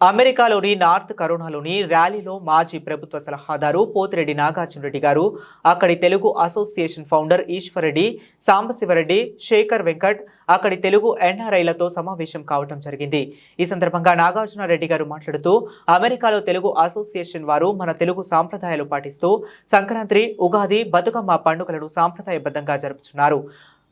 అమెరికాలోని నార్త్ కరోనాలోని ర్యాలీలో మాజీ ప్రభుత్వ సలహాదారు పోతిరెడ్డి నాగార్జున రెడ్డి గారు అక్కడి తెలుగు అసోసియేషన్ ఫౌండర్ ఈశ్వరెడ్డి సాంబశివరెడ్డి శేఖర్ వెంకట్ అక్కడి తెలుగు ఎన్ఆర్ఐలతో సమావేశం కావడం జరిగింది. ఈ సందర్భంగా నాగార్జున రెడ్డి గారు మాట్లాడుతూ అమెరికాలో తెలుగు అసోసియేషన్ వారు మన తెలుగు సాంప్రదాయాలు పాటిస్తూ సంక్రాంతి ఉగాది బతుకమ్మ పండుగలను సాంప్రదాయబద్ధంగా జరుపుతున్నారు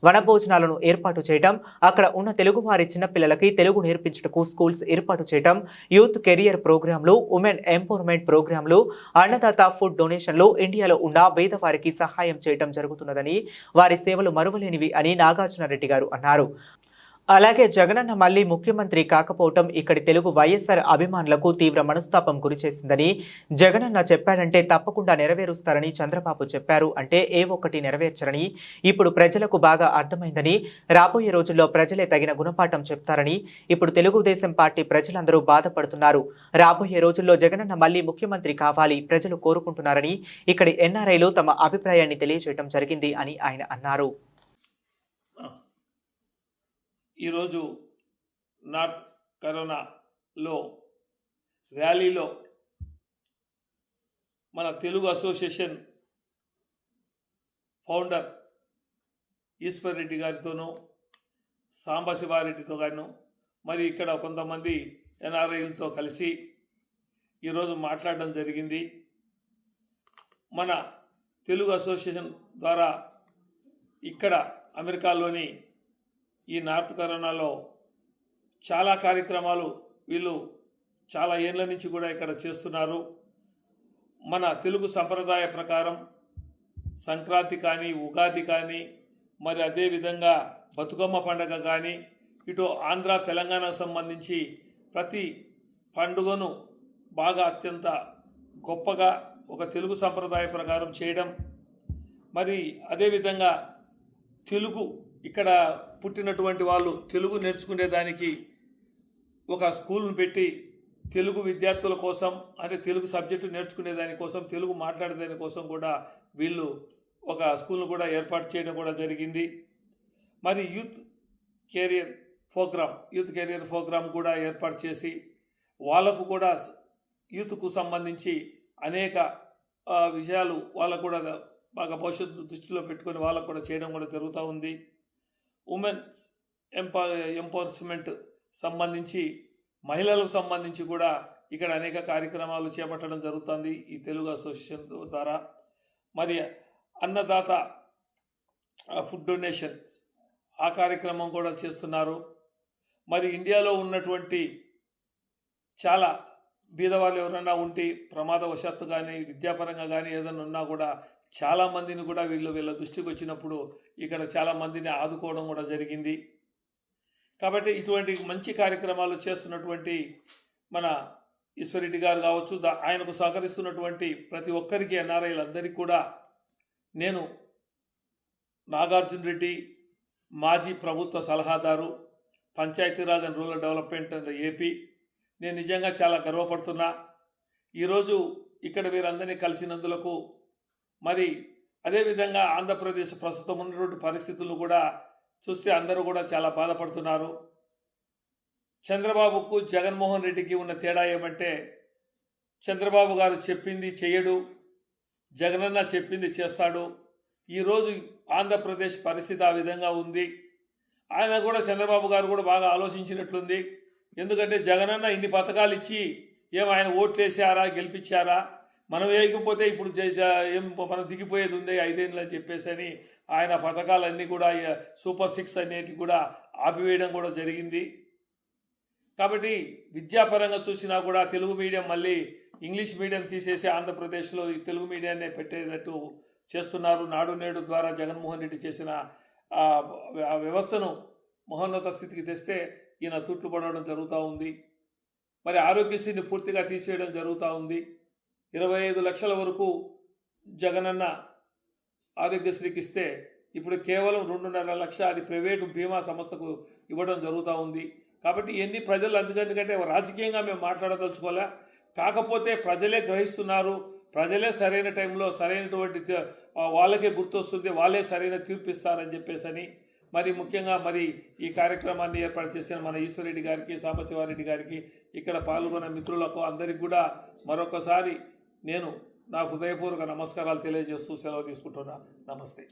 వనభోజనాలను ఏర్పాటు చేయటం అక్కడ ఉన్న తెలుగు వారి చిన్నపిల్లలకి తెలుగు నేర్పించుటకు స్కూల్స్ ఏర్పాటు చేయటం యూత్ కెరియర్ ప్రోగ్రాంలు ఉమెన్ ఎంపవర్మెంట్ ప్రోగ్రాంలు అన్నదాత ఫుడ్ డొనేషన్లు ఇండియాలో ఉన్న పేదవారికి సహాయం చేయటం జరుగుతున్నదని వారి సేవలు మరువలేనివి అని నాగార్జున రెడ్డి గారు అన్నారు. అలాగే జగనన్న మళ్ళీ ముఖ్యమంత్రి కాకపోవటం ఇక్కడి తెలుగు వైఎస్ఆర్ అభిమానులకు తీవ్ర మనస్తాపం గురిచేసిందని జగనన్న చెప్పాడంటే తప్పకుండా నెరవేరుస్తారని చంద్రబాబు చెప్పారు. అంటే ఏ ఒక్కటి నెరవేర్చరని ఇప్పుడు ప్రజలకు బాగా అర్థమైందని రాబోయే రోజుల్లో ప్రజలే తగిన గుణపాఠం చెప్తారని ఇప్పుడు తెలుగుదేశం పార్టీ ప్రజలందరూ బాధపడుతున్నారు. రాబోయే రోజుల్లో జగనన్న మళ్ళీ ముఖ్యమంత్రి కావాలి ప్రజలు కోరుకుంటున్నారని ఇక్కడి ఎన్ఆర్ఐలు తమ అభిప్రాయాన్ని తెలియజేయడం జరిగింది అని ఆయన అన్నారు. ఈరోజు నార్త్ కరోనాలో ర్యాలీలో మన తెలుగు అసోసియేషన్ ఫౌండర్ ఈశ్వర్ రెడ్డి గారితోనూ సాంబశివారెడ్డితో గాను మరి ఇక్కడ కొంతమంది ఎన్ఆర్ఐలతో కలిసి ఈరోజు మాట్లాడడం జరిగింది. మన తెలుగు అసోసియేషన్ ద్వారా ఇక్కడ అమెరికాలోని ఈ నార్త్ కరోనాలో చాలా కార్యక్రమాలు వీళ్ళు చాలా ఏళ్ళ నుంచి కూడా ఇక్కడ చేస్తున్నారు. మన తెలుగు సంప్రదాయ ప్రకారం సంక్రాంతి కానీ ఉగాది కానీ మరి అదేవిధంగా బతుకమ్మ పండగ కానీ ఇటు ఆంధ్ర తెలంగాణ సంబంధించి ప్రతి పండుగను బాగా అత్యంత గొప్పగా ఒక తెలుగు సంప్రదాయ ప్రకారం చేయడం మరి అదేవిధంగా తెలుగు ఇక్కడ పుట్టినటువంటి వాళ్ళు తెలుగు నేర్చుకునేదానికి ఒక స్కూల్ను పెట్టి తెలుగు విద్యార్థుల కోసం అంటే తెలుగు సబ్జెక్టు నేర్చుకునే దానికోసం తెలుగు మాట్లాడే దానికోసం కూడా వీళ్ళు ఒక స్కూల్ను కూడా ఏర్పాటు చేయడం కూడా జరిగింది. మరి youth career program youth career program కూడా ఏర్పాటు చేసి వాళ్ళకు కూడా యూత్కు సంబంధించి అనేక విషయాలు వాళ్ళకు కూడా బాగా భవిష్యత్తు దృష్టిలో పెట్టుకొని వాళ్ళకు కూడా చేయడం కూడా జరుగుతూ ఉంది. ఉమెన్స్ ఎంపవర్ ఎంపవర్స్మెంట్ సంబంధించి మహిళలకు సంబంధించి కూడా ఇక్కడ అనేక కార్యక్రమాలు చేపట్టడం జరుగుతుంది ఈ తెలుగు అసోసియేషన్ ద్వారా. మరి అన్నదాత ఫుడ్ డొనేషన్స్ ఆ కార్యక్రమం కూడా చేస్తున్నారు. మరి ఇండియాలో ఉన్నటువంటి చాలా బీదవాళ్ళు ఎవరైనా ఉంటే ప్రమాదవశాత్తు కానీ విద్యాపరంగా కానీ ఏదైనా ఉన్నా కూడా చాలా మందిని కూడా వీళ్ళు వీళ్ళ దృష్టికి వచ్చినప్పుడు ఇక్కడ చాలామందిని ఆదుకోవడం కూడా జరిగింది. కాబట్టి ఇటువంటి మంచి కార్యక్రమాలు చేస్తున్నటువంటి మన ఈశ్వరెడ్డి గారు కావచ్చు ఆయనకు సహకరిస్తున్నటువంటి ప్రతి ఒక్కరికి ఎన్ఆర్ఐలందరికీ కూడా నేను నాగార్జున రెడ్డి మాజీ ప్రభుత్వ సలహాదారు Panchayati Raj and rural development and AP నేను నిజంగా చాలా గర్వపడుతున్నా. ఈరోజు ఇక్కడ వీరందరినీ కలిసినందులకు మరి అదేవిధంగా ఆంధ్రప్రదేశ్ ప్రస్తుతం ఉన్నటువంటి పరిస్థితులు కూడా చూస్తే అందరూ కూడా చాలా బాధపడుతున్నారు. చంద్రబాబుకు జగన్మోహన్ రెడ్డికి ఉన్న తేడా ఏమంటే చంద్రబాబు గారు చెప్పింది చేయడు జగనన్న చెప్పింది చేస్తాడు. ఈరోజు ఆంధ్రప్రదేశ్ పరిస్థితి ఆ విధంగా ఉంది. ఆయన కూడా చంద్రబాబు గారు కూడా బాగా ఆలోచించినట్లుంది. ఎందుకంటే జగనన్న ఇన్ని పథకాలు ఇచ్చి ఏం ఆయన ఓట్లు వేసారా గెలిపించారా? మనం వేయకపోతే ఇప్పుడు ఏం మనం దిగిపోయేది ఉంది ఐదేళ్ళు అని చెప్పేసి అని ఆయన పథకాలన్నీ కూడా సూపర్ సిక్స్ అనేటివి కూడా ఆపివేయడం కూడా జరిగింది. కాబట్టి విద్యాపరంగా చూసినా కూడా తెలుగు మీడియం మళ్ళీ ఇంగ్లీష్ మీడియం తీసేసి ఆంధ్రప్రదేశ్లో ఈ తెలుగు మీడియాన్ని పెట్టేటట్టు చేస్తున్నారు. నాడు నేడు ద్వారా జగన్మోహన్ రెడ్డి చేసిన ఆ ఆ వ్యవస్థను మహోన్నత స్థితికి తెస్తే ఈయన తుట్లు పడవడం జరుగుతూ ఉంది. మరి ఆరోగ్యశ్రీని పూర్తిగా తీసేయడం జరుగుతూ ఉంది. ఇరవై ఐదు లక్షల వరకు జగనన్న ఆరోగ్యశ్రీకి ఇస్తే ఇప్పుడు కేవలం రెండున్నర లక్ష అది ప్రైవేటు బీమా సంస్థకు ఇవ్వడం జరుగుతూ ఉంది. కాబట్టి ఎన్ని ప్రజలు అందుకంటే రాజకీయంగా మేము మాట్లాడదలుచుకోలే కాకపోతే ప్రజలే గ్రహిస్తున్నారు. ప్రజలే సరైన టైంలో సరైనటువంటి వాళ్ళకే గుర్తొస్తుంది. వాళ్ళే సరైన తీర్పు ఇస్తారని చెప్పేసి అని మరి ముఖ్యంగా మరి ఈ కార్యక్రమాన్ని ఏర్పాటు చేసిన మన ఈశ్వరెడ్డి గారికి సాంబశివారెడ్డి గారికి ఇక్కడ పాల్గొన్న మిత్రులకు అందరికి కూడా మరొకసారి నేను నా హృదయపూర్వక నమస్కారాలు తెలియజేస్తూ సెలవు తీసుకుంటున్నా. నమస్తే.